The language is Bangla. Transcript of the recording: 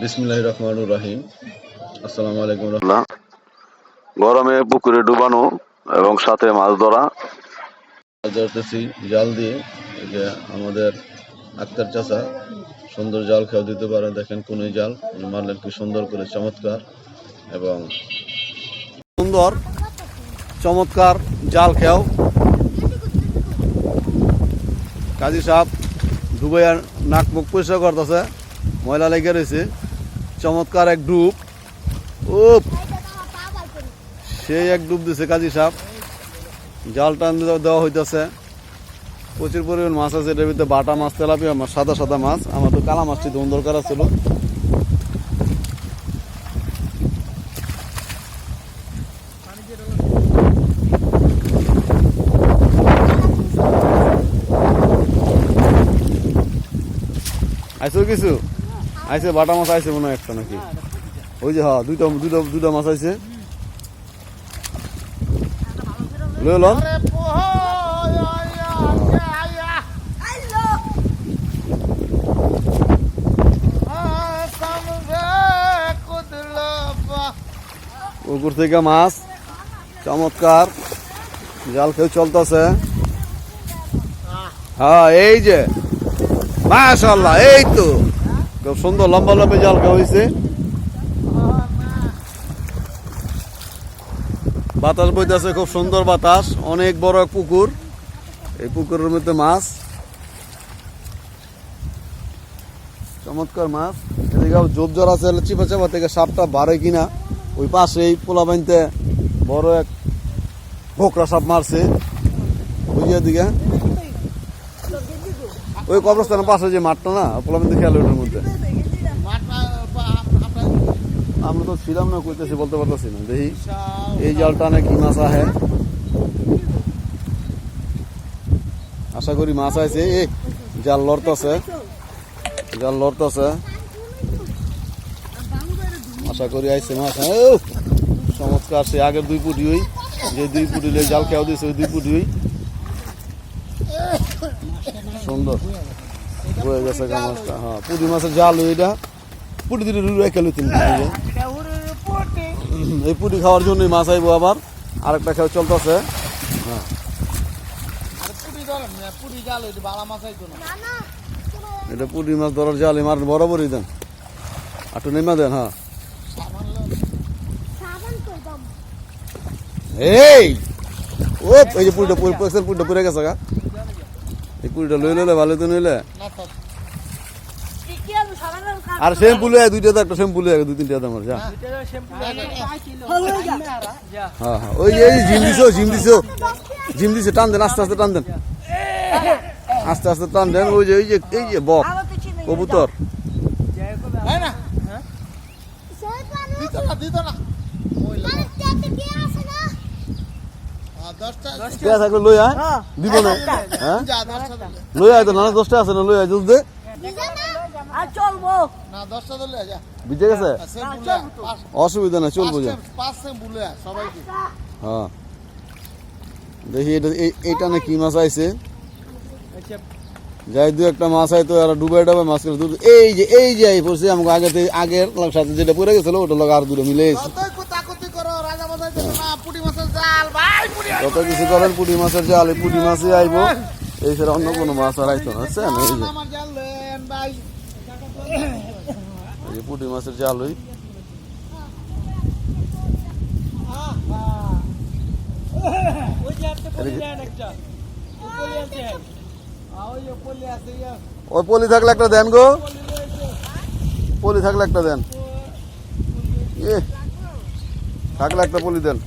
বিসমিল্লাহ রহমান রাহিম আসসালামু আলাইকুম গরমে পুকুরে ডুবানো এবং সাথে মাছ ধরা। মাছ ধরতেছি জাল দিয়ে যে আমাদের আক্তার চাচা সুন্দর জাল খেয়াও দিতে পারে দেখেন কোন জাল উনি মারলেন কি সুন্দর করে চমৎকার এবং সুন্দর চমৎকার জাল খেয়াও। কাজী সাহেব ডুবাইয়ার নাক মুখ পরিষ্কার করতেছে ময়লা লেগে রয়েছে। চমৎকার এক ডুব উপ সেই এক ডুব দিছে কাজী সাপ জাল টান দেওয়া হইতেছে। প্রচুর পরিমাণ মাছ আছে, এটার ভিতরে বাটা মাছ তেলাপি আমার সাদা সাদা মাছ। আমার তো কালা মাছটি দম দরকার ছিল আইসো কিছু? আইসে বাটা মাছ আইসে মনে হয় একটা নাকি? ওই যে হ্যাঁ দুইটা দুইটা দুইটা মাছ আইসে লয়ে লন। পুকুর থেকে মাছ চমৎকার। জাল খেয়ে চলতেছে। হ্যাঁ এই যে মাশাল্লাহ এই তো। খুব সুন্দর লম্বা লম্বা জাল খাওয়া হয়েছে। বাতাস বইতেছে, খুব সুন্দর বাতাস, অনেক বড় পুকুর। এই পুকুরের মধ্যে মাছ। চমৎকার মাছ। এদিকে জোপ জোর আছে চিপা চাপা থেকে সাপটা বাড়ে কিনা, ওই পাশে এই পোলা বানিতে বড় এক ভোকরা সাপ মারছে। ওই যে এদিকে। ওই কবরস্থানের পাশে যে মাঠটা না পোলা বানিতে খেয়াল ওটার মধ্যে। আমরা তো ছিলাম না কইতেছি বলতে পারতেছি না। দেখি এই জালটা নাকি মাছ আহে। আশা করি মাছ আছে এ জাল লড়তেছে। জাল লড়তেছে। আশা করি আইছে মাছ। হ্যাঁ, চমৎকার। সে আগের দুই পুটি ওই যে দুই পুটি জাল খেয়াও দিয়েছে ওই দুই পুটি ওই। সুন্দর বয়ে গেছে মাছটা হ্যাঁ পুটি মাছের জাল ওইটা পুটি দিলে রেখে লইতেন এই পুটি খাওয়ার জন্যই মাছ আইবো আবার আরেকটা খেয়াও চলতেছে হ্যাঁ এটা পুটি মাছ ধরার জাল মার বরাবরই দেন আটু নেমা দেন হ্যাঁ এই ও এই যে পুরিটা পুরি পুরিটা পুরে গেছে গা এই পুরিটা লই লইলে ভালো তো নইলে আর শ্যাম্পু লয়ে দুইটা তো একটা শ্যাম্পু লয়ে দুই তিনটা দাম যা। হ্যাঁ হ্যাঁ ওই এই জিম দিছো জিম দিছো। জিম দিছে টান দেন আস্তে আস্তে টান দেন। আস্তে আস্তে টান দেন ওই যে ওই যে এই যে বক কবুতর। পেঁয়া থাকলে লই আয় দিব না। হ্যাঁ? লই আয় তো না দশটা আছে না লই আয় আর চলবো। বুঝে গেছে? অসুবিধা নাই চলবো যা। হ্যাঁ। দেখি এটা এই- এইটা না কি মাছ আইছে? যাই দু একটা মাছ আইতো আর ডুবে ডাবে মাছ করে এই যে এই যে এই পড়ছে আমাকে আগে আগের সাথে যেটা পড়ে গেছিল ওটা লগে আর দুটো মিলে গেছে কত কিছু করেন পুঁটি মাছের জাল, এই পুঁটি মাছই আইবো। এই ছাড়া অন্য কোনো মাছ আর আইতো না বুঝছেন এই পুঁটি মাছের জাল ওই। ওই পলি থাকলে একটা দেন গো। পলি থাকলে একটা দেন। থাকলে একটা পলি দেন।